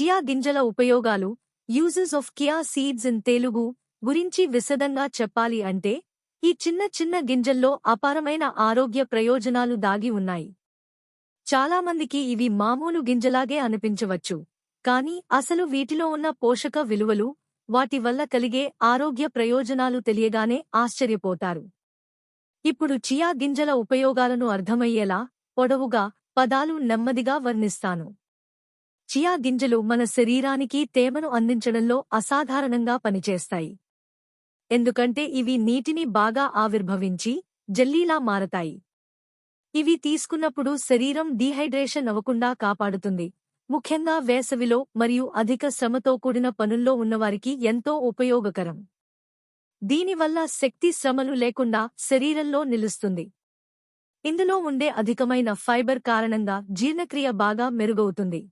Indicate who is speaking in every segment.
Speaker 1: Chia గింజల ఉపయోగాలు uses of chia seeds in Telugu గురించి విశదంగా చెప్పాలి అంటే ఈ చిన్న చిన్న గింజల్లో అపారమైన ఆరోగ్య ప్రయోజనాలు దాగి ఉన్నాయి. చాలామందికి ఇవి మామూలు గింజలాగే అనిపించవచ్చు కానీ అసలు వీటిలో ఉన్న పోషక విలువలు వాటి వల్ల కలిగే ఆరోగ్య ప్రయోజనాలు తెలియగానే ఆశ్చర్యపోతారు. ఇప్పుడు చియా గింజల ఉపయోగాలను అర్థమయ్యేలా పొడవుగా పదాలు నెమ్మదిగా వర్ణిస్తాను. చియా గింజలు మన శరీరానికి తేమను అందించడంలో అసాధారణంగా పనిచేస్తాయి. ఎందుకంటే ఇవి నీటిని బాగా ఆవిర్భవించి జెల్లీలా మారతాయి. ఇవి తీసుకున్నప్పుడు శరీరం డీహైడ్రేషన్ అవ్వకుండా కాపాడుతుంది. ముఖ్యంగా వేసవిలో మరియు అధిక శ్రమతో కూడిన పనుల్లో ఉన్నవారికి ఎంతో ఉపయోగకరం. దీనివల్ల శక్తి శ్రమలు లేకుండా శరీరంలో నిలుస్తుంది. ఇందులో ఉండే అధికమైన ఫైబర్ కారణంగా జీర్ణక్రియ బాగా మెరుగవుతుంది.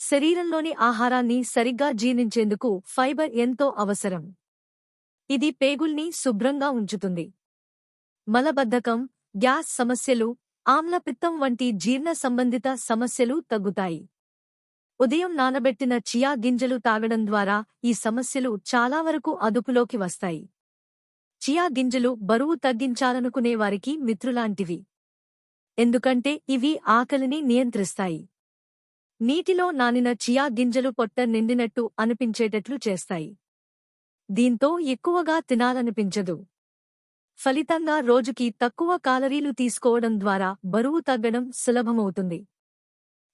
Speaker 1: శరీరంలోని ఆహారాన్ని సరిగ్గా జీర్ణించేందుకు ఫైబర్ ఎంతో అవసరం. ఇది పేగుల్ని శుభ్రంగా ఉంచుతుంది. మలబద్ధకం గ్యాస్ సమస్యలు ఆమ్లపిత్తం వంటి జీర్ణ సంబంధిత సమస్యలు తగ్గుతాయి. ఉదయం నానబెట్టిన చియా గింజలు తాగడం ద్వారా ఈ సమస్యలు చాలా వరకు అదుపులోకి వస్తాయి. చియా గింజలు బరువు తగ్గించాలనుకునే వారికి మిత్రులాంటివి. ఎందుకంటే ఇవి ఆకలిని నియంత్రిస్తాయి. నీటిలో నానిన చియా గింజలు పొట్ట నిండినట్టు అనిపించేటట్లు చేస్తాయి. దీంతో ఎక్కువగా తినాలనిపించదు. ఫలితంగా రోజుకి తక్కువ కాలరీలు తీసుకోవడం ద్వారా బరువు తగ్గడం సులభమవుతుంది.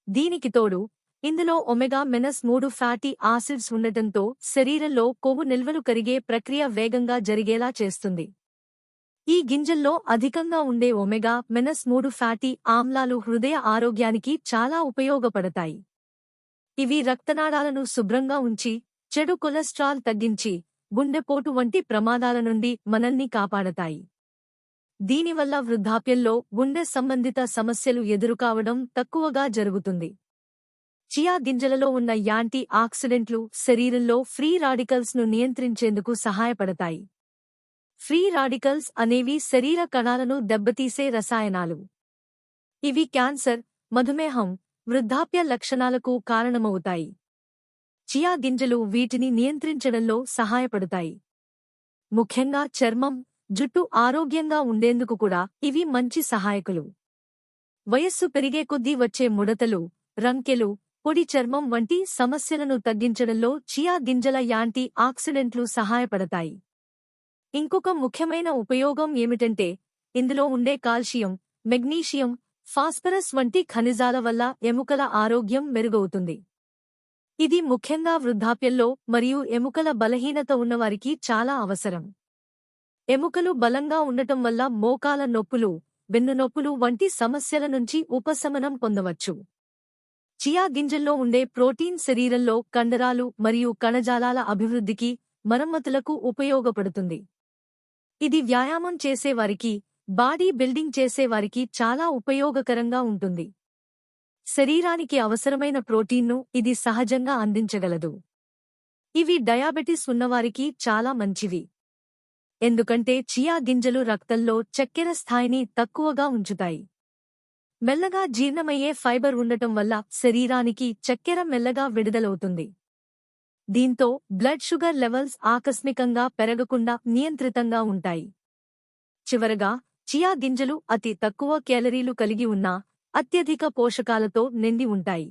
Speaker 1: దీనికి తోడు ఇందులో ఒమెగా మెనస్ మూడు ఫ్యాటీ ఆసిడ్స్ ఉండటంతో శరీరంలో కొవ్వు నిల్వలు కరిగే ప్రక్రియ వేగంగా జరిగేలా చేస్తుంది. ఈ గింజల్లో అధికంగా ఉండే ఒమెగా మెనస్ మూడు ఫ్యాటీ ఆమ్లాలు హృదయ ఆరోగ్యానికి చాలా ఉపయోగపడతాయి. ఇవి రక్తనాళాలను శుభ్రంగా ఉంచి చెడు కొలెస్ట్రాల్ తగ్గించి గుండెపోటు వంటి ప్రమాదాల నుండి మనల్ని కాపాడతాయి. దీనివల్ల వృద్ధాప్యంలో గుండె సంబంధిత సమస్యలు ఎదురుకావడం తక్కువగా జరుగుతుంది. చియా గింజలలో ఉన్న యాంటీ ఆక్సిడెంట్లు శరీరంలో ఫ్రీ రాడికల్స్ను నియంత్రించేందుకు సహాయపడతాయి. ఫ్రీ రాడికల్స్ అనేవి శరీర కణాలను దెబ్బతీసే రసాయనాలు. ఇవి క్యాన్సర్ మధుమేహం వృద్ధాప్య లక్షణాలకు కారణమవుతాయి. చియా గింజలు వీటిని నియంత్రించడంలో సహాయపడతాయి. ముఖ్యంగా చర్మం జుట్టు ఆరోగ్యంగా ఉండేందుకు కూడా ఇవి మంచి సహాయకులు. వయస్సు పెరిగే కొద్దీ వచ్చే ముడతలు రంకెలు పొడి చర్మం వంటి సమస్యలను తగ్గించడంలో చియా గింజల యాంటీ ఆక్సిడెంట్లు సహాయపడతాయి. ఇంకొక ముఖ్యమైన ఉపయోగం ఏమిటంటే ఇందులో ఉండే కాల్షియం మెగ్నీషియం ఫాస్ఫరస్ వంటి ఖనిజాల వల్ల ఎముకల ఆరోగ్యం మెరుగవుతుంది. ఇది ముఖ్యంగా వృద్ధాప్యంలో మరియు ఎముకల బలహీనత ఉన్నవారికి చాలా అవసరం. ఎముకలు బలంగా ఉండటం వల్ల మోకాల నొప్పులు వెన్నునొప్పులు వంటి సమస్యల నుంచి ఉపశమనం పొందవచ్చు. చియా గింజల్లో ఉండే ప్రోటీన్ శరీరంలో కండరాలు మరియు కణజాలాల అభివృద్ధికి మరమ్మతులకు ఉపయోగపడుతుంది. ఇది వ్యాయామం చేసేవారికి బాడీ బిల్డింగ్ చేసేవారికి చాలా ఉపయోగకరంగా ఉంటుంది. శరీరానికి అవసరమైన ప్రోటీన్ను ఇది సహజంగా అందించగలదు. ఇవి డయాబెటిస్ ఉన్నవారికి చాలా మంచివి. ఎందుకంటే చియా గింజలు రక్తంలో చక్కెర స్థాయిని తక్కువగా ఉంచుతాయి. మెల్లగా జీర్ణమయ్యే ఫైబర్ ఉండటం వల్ల శరీరానికి చక్కెర మెల్లగా విడుదలవుతుంది. దీంతో బ్లడ్ షుగర్ లెవెల్స్ ఆకస్మికంగా పెరగకుండా నియంత్రితంగా ఉంటాయి. చివరగా చియా గింజలు అతి తక్కువ క్యాలరీలు కలిగి ఉన్నా అత్యధిక పోషకాలతో నిండి ఉంటాయి.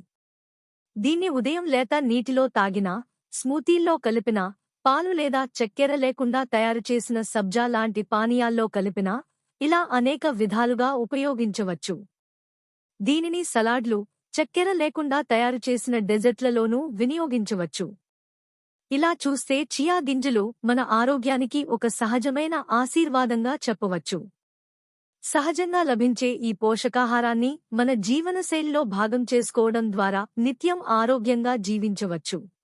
Speaker 1: దీన్ని ఉదయం లేత నీటిలో తాగినా స్మూతీల్లో కలిపినా పాలు లేదా చక్కెర లేకుండా తయారుచేసిన సబ్జా లాంటి పానీయాల్లో కలిపినా ఇలా అనేక విధాలుగా ఉపయోగించవచ్చు. దీనిని సలాడ్లు చక్కెర లేకుండా తయారుచేసిన డెజర్ట్లలోనూ వినియోగించవచ్చు. ఇలా చూస్తే చియా గింజలు మన ఆరోగ్యానికి ఒక సహజమైన ఆశీర్వాదంగా చెప్పవచ్చు. సహజంగా లభించే ఈ పోషకాహారాన్ని మన జీవనశైలిలో భాగం చేసుకోవడం ద్వారా నిత్యం ఆరోగ్యంగా జీవించవచ్చు.